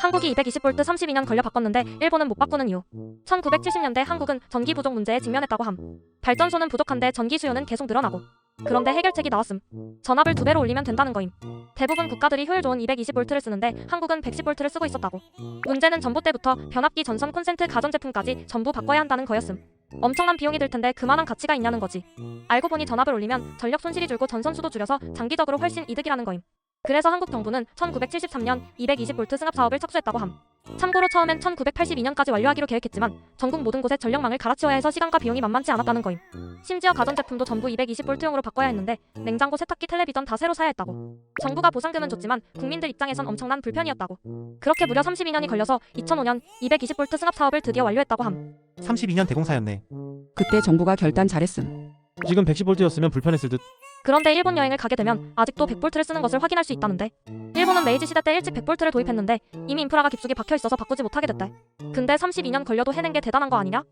한국이 220V 32년 걸려 바꿨는데 일본은 못 바꾸는 이유. 1970년대 한국은 전기 부족 문제에 직면했다고 함. 발전소는 부족한데 전기 수요는 계속 늘어나고. 그런데 해결책이 나왔음. 전압을 두 배로 올리면 된다는 거임. 대부분 국가들이 효율 좋은 220V를 쓰는데 한국은 110V를 쓰고 있었다고. 문제는 전부 때부터 변압기 전선 콘센트 가전제품까지 전부 바꿔야 한다는 거였음. 엄청난 비용이 들 텐데 그만한 가치가 있냐는 거지. 알고 보니 전압을 올리면 전력 손실이 줄고 전선수도 줄여서 장기적으로 훨씬 이득이라는 거임. 그래서 한국 정부는 1973년 220V 승합 사업을 착수했다고 함. 참고로 처음엔 1982년까지 완료하기로 계획했지만 전국 모든 곳에 전력망을 갈아치워야 해서 시간과 비용이 만만치 않았다는 거임. 심지어 가전제품도 전부 220V용으로 바꿔야 했는데 냉장고, 세탁기, 텔레비전 다 새로 사야 했다고. 정부가 보상금은 줬지만 국민들 입장에선 엄청난 불편이었다고. 그렇게 무려 32년이 걸려서 2005년 220V 승합 사업을 드디어 완료했다고 함. 32년 대공사였네. 그때 정부가 결단 잘했음. 지금 110V였으면 불편했을 듯. 그런데 일본 여행을 가게 되면 아직도 100V를 쓰는 것을 확인할 수 있다는데 일본은 메이지 시대 때 일찍 100V를 도입했는데 이미 인프라가 깊숙이 박혀 있어서 바꾸지 못하게 됐대. 근데 32년 걸려도 해낸 게 대단한 거 아니냐?